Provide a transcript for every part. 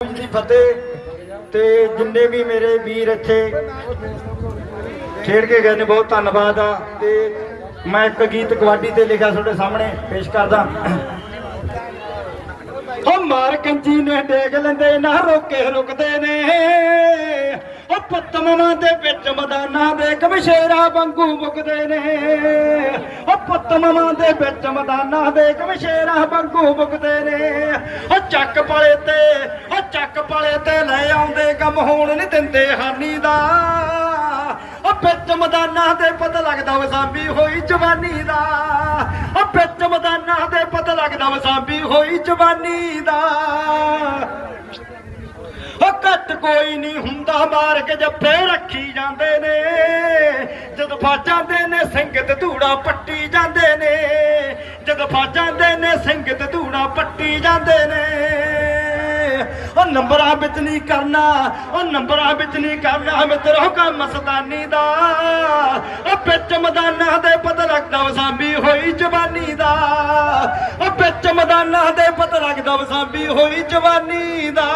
ਦੀ ਫਤਿਹ ਤੇ ਜਿੰਨੇ ਵੀ ਮੇਰੇ ਵੀਰ ਇੱਥੇ ਖੇਡ ਕੇ ਗਏ ਨੇ, ਬਹੁਤ ਧੰਨਵਾਦ ਆ। ਤੇ ਮੈਂ ਇੱਕ ਗੀਤ ਕਬੱਡੀ ਤੇ ਲਿਖਿਆ ਤੁਹਾਡੇ ਸਾਹਮਣੇ, ਪੇਸ਼ ਕਰਦਾ। ਉਹ ਮਾਰ ਕੰਜੀ ਨੇ ਡੇਗ ਲੈਂਦੇ ਨਾ, ਰੋਕੇ ਰੁਕਦੇ ਨੇ। ਉਹ ਪਤਮਵਾਂ ਦੇ ਵਿੱਚ ਮਦਾਨਾ ਦੇ ਕਮਸ਼ੇਰਾ ਵਾਂਗੂ ਮੁਕਦੇ ਨੇ। ਉਹ ਪਤਮਵਾਂ ਦੇ ਵਿੱਚ ਮਦਾਨਾ ਦੇ ਕਮਸ਼ੇਰਾ ਵਾਂਗੂ ਮੁਕਦੇ ਨੇ। ਉਹ ਚੱਕ ਪਾਲੇ ਤੇ ਚੱਕ ਪਲੇ ਤੇ ਲੈ ਆਉਂਦੇ, ਗਮ ਹੋਣ ਨਹੀਂ ਦਿੰਦੇ ਹਾਨੀ ਦਾ। ਉਹ ਵਿੱਚ ਮਦਾਨਾ ਦੇ ਪਤਾ ਲੱਗਦਾ ਵਸਾਬੀ ਹੋਈ ਜਵਾਨੀ ਦਾ। ਉਹ ਵਿੱਚ ਮਦਾਨਾ ਦੇ ਪਤਾ ਲੱਗਦਾ ਵਸਾਬੀ ਹੋਈ ਜਵਾਨੀ ਦਾ। ਉਹ ਕੱਟ ਕੋਈ ਨਹੀਂ ਹੁੰਦਾ ਮਾਰ ਕੇ ਜੱਫੇ ਰੱਖੀ ਜਾਂਦੇ ਨੇ। ਜਦ ਫਸ ਜਾਂਦੇ ਨੇ ਸਿੰਘ ਧੂੜਾ ਪੱਟੀ ਜਾਂਦੇ ਨੇ। ਜਦ ਫਸ ਜਾਂਦੇ ਨੇ ਸਿੰਘ ਧੂੜਾ ਪੱਟੀ ਜਾਂਦੇ ਨੇ। ਉਹ ਨੰਬਰਾਂ ਵਿੱਚ ਨਹੀਂ ਕਰਨਾ, ਉਹ ਨੰਬਰਾਂ ਵਿੱਚ ਨਹੀਂ ਕਰਨਾ ਮਿੱਤਰੋ ਕੰਮ ਮਸਤਾਨੀ ਦਾ। ਉਹ ਵਿੱਚ ਮਦਾਨਾ ਦੇ ਪਤਾ ਲੱਗਦਾ ਵਸਾਬੀ ਹੋਈ ਜਵਾਨੀ ਦਾ। ਉਹ ਵਿੱਚ ਮਦਾਨਾ ਦੇ ਪਤਾ ਲੱਗਦਾ ਵਸਾਬੀ ਹੋਈ ਜਵਾਨੀ ਦਾ।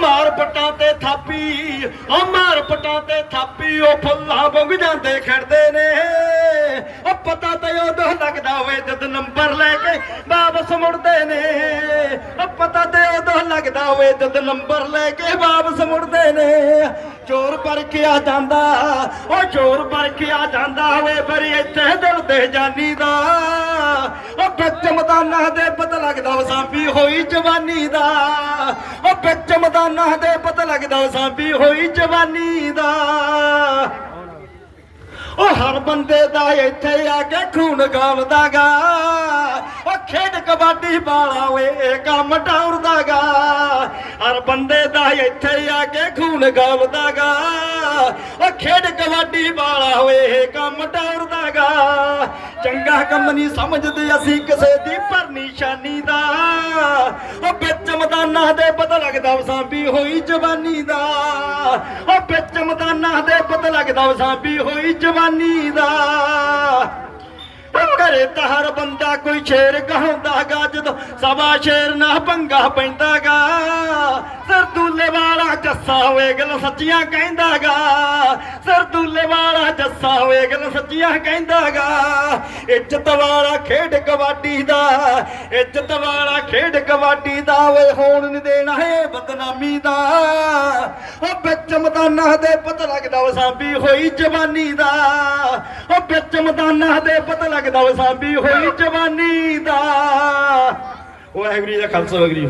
ਮਾਰ ਪਟਾਂ ਤੇ ਥਾਪੀ, ਉਹ ਮਾਰ ਪਟਾਂ ਤੇ ਥਾਪੀ, ਉਹ ਫੁੱਲਾਂ ਵੰਗ ਜਾਂਦੇ ਖੜਦੇ ਨੇ। ਉਹ ਪਤਾ ਤੇ ਉਦੋਂ ਲੱਗਦਾ ਵੇ ਜਦ ਨੰਬਰ ਲੈ ਕੇ ਵਾਪਸ ਮੁੜਦੇ ਨੇ। ਉਹ ਪਤਾ ਤੇ ਉਦੋਂ ਲੱਗਦਾ ਹੋਵੇ ਜਦ ਨੰਬਰ ਲੈ ਕੇ ਵਾਪਸ ਮੁੜਦੇ ਨੇ। ਚੋਰ ਪਰਖਿਆ ਜਾਂਦਾ ਉਹ ਚੋਰ ਪਰਖਿਆ ਜਾਂਦਾ ਵੇ ਪਰ ਇੱਥੇ ਦਿਲ ਤੇ ਜਾਨੀ ਦਾ। ਉਹ ਵਿੱਚ ਮਦਾਨਾ ਦੇ ਪਤਾ ਲੱਗਦਾ ਵਸਾਬੀ ਹੋਈ ਜਵਾਨੀ ਦਾ। ਉਹ ਵਿੱਚ ਮਦਾਨਾ ਦੇ ਪਤਾ ਲੱਗਦਾ ਵਸਾਬੀ ਹੋਈ ਜਵਾਨੀ ਦਾ। ਉਹ ਹਰ ਬੰਦੇ ਦਾ ਇੱਥੇ ਆ ਕੇ ਖੂਨ ਗਾਲਦਾਗਾ ਉਹ ਖੇਡ ਕਬੱਡੀ ਵਾਲਾ ਓਏ, ਇਹ ਕੰਮ ਟਾਉਰਦਾਗਾ ਹਰ ਬੰਦੇ ਦਾ ਇੱਥੇ ਆ ਕੇ ਖੂਨ ਗਾਲਦਾਗਾ ਉਹ ਖੇਡ ਕਬੱਡੀ ਵਾਲਾ ਓਏ, ਇਹ ਕੰਮ ਟਾਉਰਦਾਗਾ ਚੰਗਾ ਕੰਮ ਨਹੀਂ ਸਮਝਦੇ ਅਸੀਂ ਕਿਸੇ ਦੀ, ਪਰ ਨਿਸ਼ਾਨੀ ਦਾ। ਉਹ ਵਿੱਚ ਮਦਾਨਾ ਦੇ ਪਤਾ ਲੱਗਦਾ ਵਸਾਬੀ ਹੋਈ ਜਵਾਨੀ ਦਾ। ਉਹ ਵਿੱਚ ਮਦਾਨਾ ਦੇ ਪਤਾ ਲੱਗਦਾ ਵਸਾਬੀ ਹੋਈ ਜਵਾਨੀ ਦਾ। ਉਹ ਘਰੇ ਤਾਂ ਹਰ ਬੰਦਾ ਕੋਈ ਸ਼ੇਰ ਕਹਾਉਂਦਾਗਾ ਜਦੋਂ ਸਵਾ ਸ਼ੇਰ ਨਾ ਪੰਗਾ ਪੈਂਦਾਗਾ ਸਰਦੂਲੇ ਵਾਲਾ ਜੱਸਾ ਹੋਏ ਗੱਲ ਸੱਚੀਆਂ ਕਹਿੰਦਾਗਾ ਸਰਦੂਲੇ ਵਾਲਾ ਜੱਸਾ ਹੋਏ ਗੱਲ ਸੱਚੀਆਂ ਕਹਿੰਦਾਗਾ ਇੱਜ਼ਤ ਵਾਲਾ ਖੇਡ ਕਬੱਡੀ ਦਾ, ਇੱਜ਼ਤ ਵਾਲਾ ਖੇਡ ਕਬੱਡੀ ਦਾ, ਓਏ ਹੋਣ ਨਹੀਂ ਦੇਣਾ ਹੈ ਬਦਨਾਮੀ ਦਾ। ਉਹ ਵਿੱਚ ਮਦਾਨਾ ਦੇ ਪਤਾ ਲੱਗਦਾ ਵਸਾਬੀ ਹੋਈ ਜਵਾਨੀ ਦਾ। ਉਹ ਵਿੱਚ ਮਦਾਨਾ ਦੇ ਪਤਾ ਲੱਗਦਾ ਵਸਾਬੀ ਹੋਈ ਜਵਾਨੀ ਦਾ। ਵਾਹਿਗੁਰੂ ਜੀ ਦਾ ਖਾਲਸਾ ਵਾਹਿਗੁਰੂ